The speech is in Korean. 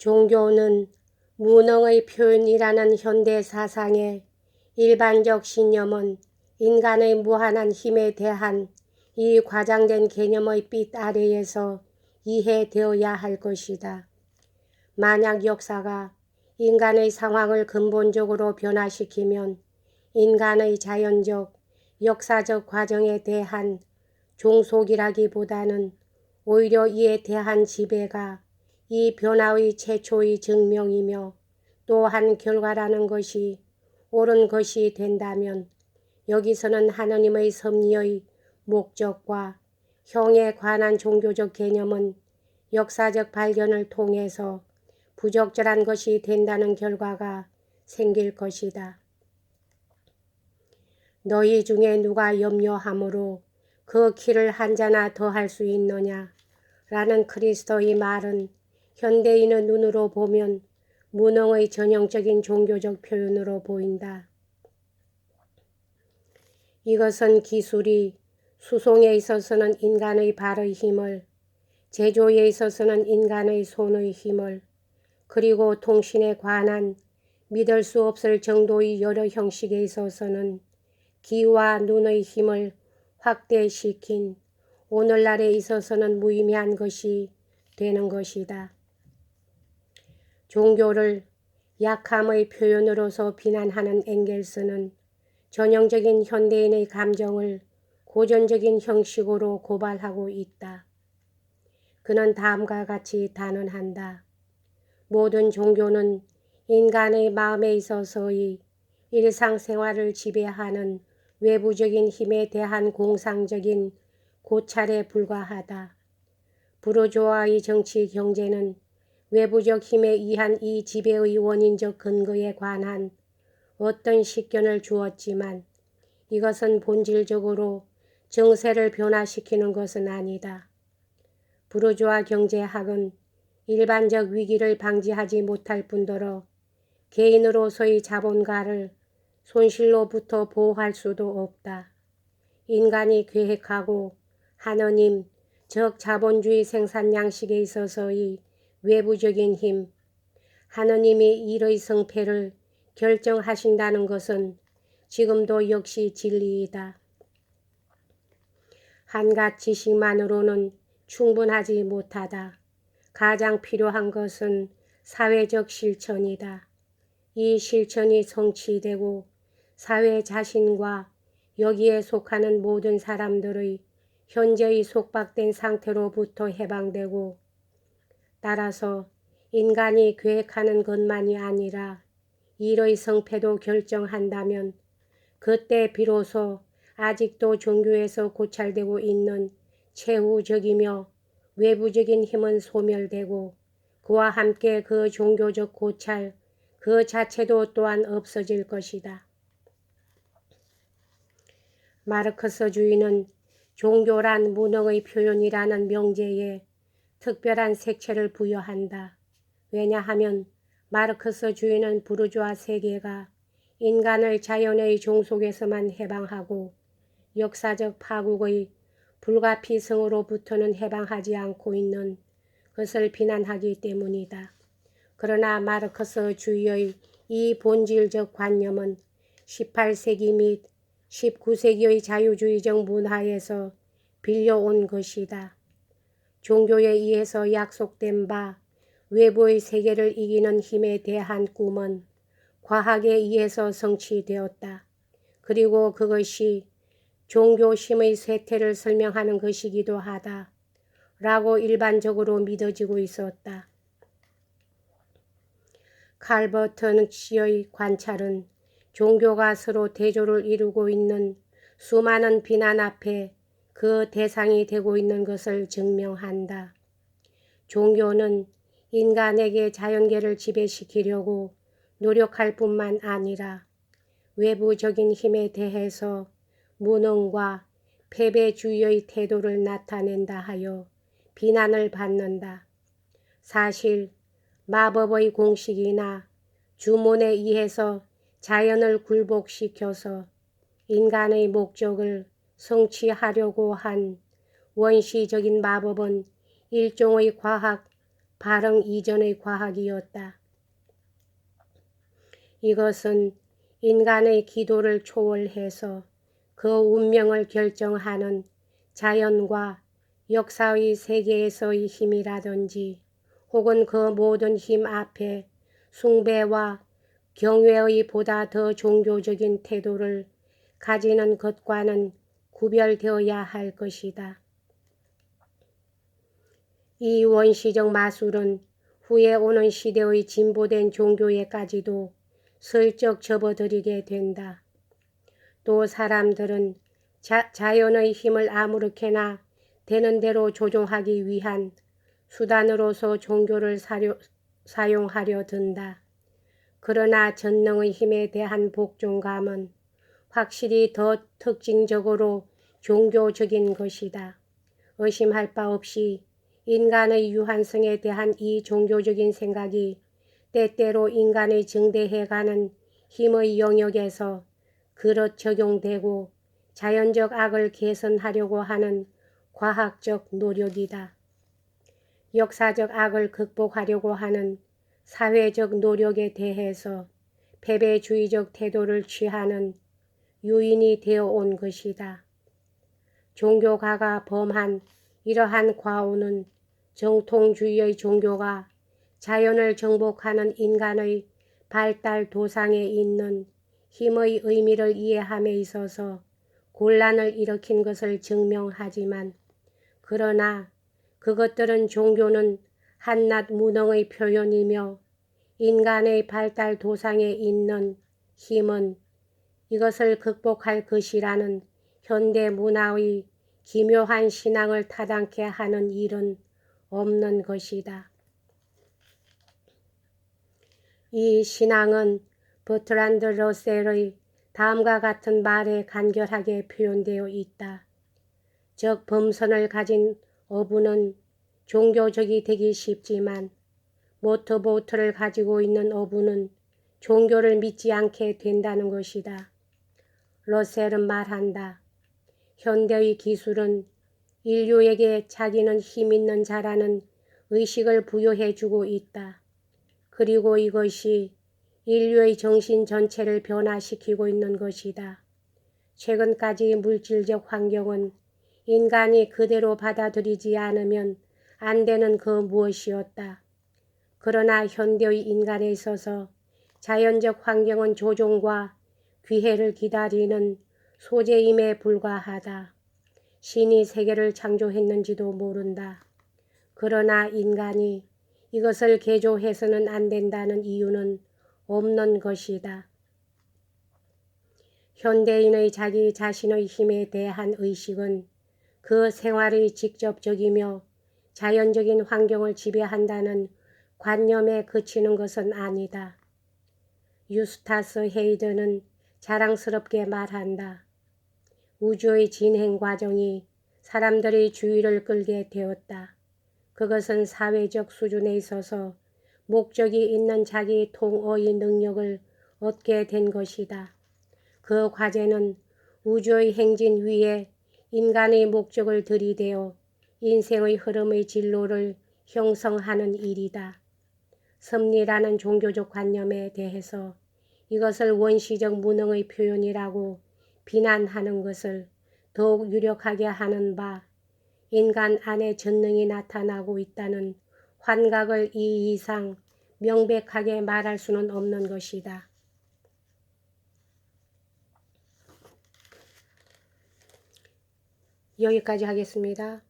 종교는 무능의 표현이라는 현대 사상의 일반적 신념은 인간의 무한한 힘에 대한 이 과장된 개념의 빛 아래에서 이해되어야 할 것이다. 만약 역사가 인간의 상황을 근본적으로 변화시키면 인간의 자연적, 역사적 과정에 대한 종속이라기보다는 오히려 이에 대한 지배가 이 변화의 최초의 증명이며 또한 결과라는 것이 옳은 것이 된다면 여기서는 하느님의 섭리의 목적과 형에 관한 종교적 개념은 역사적 발견을 통해서 부적절한 것이 된다는 결과가 생길 것이다. 너희 중에 누가 염려함으로 그 키를 한 자나 더 할 수 있느냐? 라는 크리스토의 말은 현대인의 눈으로 보면 무능의 전형적인 종교적 표현으로 보인다. 이것은 기술이 수송에 있어서는 인간의 발의 힘을, 제조에 있어서는 인간의 손의 힘을, 그리고 통신에 관한 믿을 수 없을 정도의 여러 형식에 있어서는 기와 눈의 힘을 확대시킨 오늘날에 있어서는 무의미한 것이 되는 것이다. 종교를 약함의 표현으로서 비난하는 엥겔스는 전형적인 현대인의 감정을 고전적인 형식으로 고발하고 있다. 그는 다음과 같이 단언한다. 모든 종교는 인간의 마음에 있어서의 일상생활을 지배하는 외부적인 힘에 대한 공상적인 고찰에 불과하다. 부르조아의 정치 경제는 외부적 힘에 의한 이 지배의 원인적 근거에 관한 어떤 식견을 주었지만 이것은 본질적으로 정세를 변화시키는 것은 아니다. 부르주아 경제학은 일반적 위기를 방지하지 못할 뿐더러 개인으로서의 자본가를 손실로부터 보호할 수도 없다. 인간이 계획하고 하느님, 즉 자본주의 생산 양식에 있어서의 외부적인 힘, 하느님이 일의 성패를 결정하신다는 것은 지금도 역시 진리이다. 한갓 지식만으로는 충분하지 못하다. 가장 필요한 것은 사회적 실천이다. 이 실천이 성취되고 사회 자신과 여기에 속하는 모든 사람들의 현재의 속박된 상태로부터 해방되고 따라서 인간이 계획하는 것만이 아니라 일의 성패도 결정한다면 그때 비로소 아직도 종교에서 고찰되고 있는 최후적이며 외부적인 힘은 소멸되고 그와 함께 그 종교적 고찰 그 자체도 또한 없어질 것이다. 마르크스 주의는 종교란 무능의 표현이라는 명제에 특별한 색채를 부여한다. 왜냐하면 마르크스 주의는 부르주아 세계가 인간을 자연의 종속에서만 해방하고 역사적 파국의 불가피성으로부터는 해방하지 않고 있는 것을 비난하기 때문이다. 그러나 마르크스 주의의 이 본질적 관념은 18세기 및 19세기의 자유주의적 문화에서 빌려온 것이다. 종교에 의해서 약속된 바 외부의 세계를 이기는 힘에 대한 꿈은 과학에 의해서 성취되었다. 그리고 그것이 종교심의 쇠퇴를 설명하는 것이기도 하다. 라고 일반적으로 믿어지고 있었다. 칼버튼 씨의 관찰은 종교가 서로 대조를 이루고 있는 수많은 비난 앞에 그 대상이 되고 있는 것을 증명한다. 종교는 인간에게 자연계를 지배시키려고 노력할 뿐만 아니라 외부적인 힘에 대해서 무능과 패배주의의 태도를 나타낸다 하여 비난을 받는다. 사실 마법의 공식이나 주문에 의해서 자연을 굴복시켜서 인간의 목적을 성취하려고 한 원시적인 마법은 일종의 과학 발흥 이전의 과학이었다. 이것은 인간의 기도를 초월해서 그 운명을 결정하는 자연과 역사의 세계에서의 힘이라든지 혹은 그 모든 힘 앞에 숭배와 경외의 보다 더 종교적인 태도를 가지는 것과는 구별되어야 할 것이다. 이 원시적 마술은 후에 오는 시대의 진보된 종교에까지도 슬쩍 접어들이게 된다. 또 사람들은 자, 자연의 힘을 아무렇게나 되는 대로 조종하기 위한 수단으로서 종교를 사료, 사용하려 든다. 그러나 전능의 힘에 대한 복종감은 확실히 더 특징적으로 종교적인 것이다. 의심할 바 없이 인간의 유한성에 대한 이 종교적인 생각이 때때로 인간의 증대해가는 힘의 영역에서 그릇 적용되고 자연적 악을 개선하려고 하는 과학적 노력이다. 역사적 악을 극복하려고 하는 사회적 노력에 대해서 패배주의적 태도를 취하는 요인이 되어 온 것이다. 종교가가 범한 이러한 과오는 정통주의의 종교가 자연을 정복하는 인간의 발달 도상에 있는 힘의 의미를 이해함에 있어서 곤란을 일으킨 것을 증명하지만 그러나 그것들은 종교는 한낱 무능의 표현이며 인간의 발달 도상에 있는 힘은 이것을 극복할 것이라는 현대 문화의 기묘한 신앙을 타당케 하는 일은 없는 것이다. 이 신앙은 버트란드 러셀의 다음과 같은 말에 간결하게 표현되어 있다. 즉 범선을 가진 어부는 종교적이 되기 쉽지만 모터보트를 가지고 있는 어부는 종교를 믿지 않게 된다는 것이다. 러셀은 말한다. 현대의 기술은 인류에게 자기는 힘 있는 자라는 의식을 부여해주고 있다. 그리고 이것이 인류의 정신 전체를 변화시키고 있는 것이다. 최근까지 물질적 환경은 인간이 그대로 받아들이지 않으면 안 되는 그 무엇이었다. 그러나 현대의 인간에 있어서 자연적 환경은 조종과 귀해를 기다리는 소재임에 불과하다. 신이 세계를 창조했는지도 모른다. 그러나 인간이 이것을 개조해서는 안 된다는 이유는 없는 것이다. 현대인의 자기 자신의 힘에 대한 의식은 그 생활의 직접적이며 자연적인 환경을 지배한다는 관념에 그치는 것은 아니다. 유스타스 헤이드는 자랑스럽게 말한다. 우주의 진행 과정이 사람들의 주의를 끌게 되었다. 그것은 사회적 수준에 있어서 목적이 있는 자기 통어의 능력을 얻게 된 것이다. 그 과제는 우주의 행진 위에 인간의 목적을 들이대어 인생의 흐름의 진로를 형성하는 일이다. 섭리라는 종교적 관념에 대해서 이것을 원시적 무능의 표현이라고 비난하는 것을 더욱 유력하게 하는 바 인간 안에 전능이 나타나고 있다는 환각을 이 이상 명백하게 말할 수는 없는 것이다. 여기까지 하겠습니다.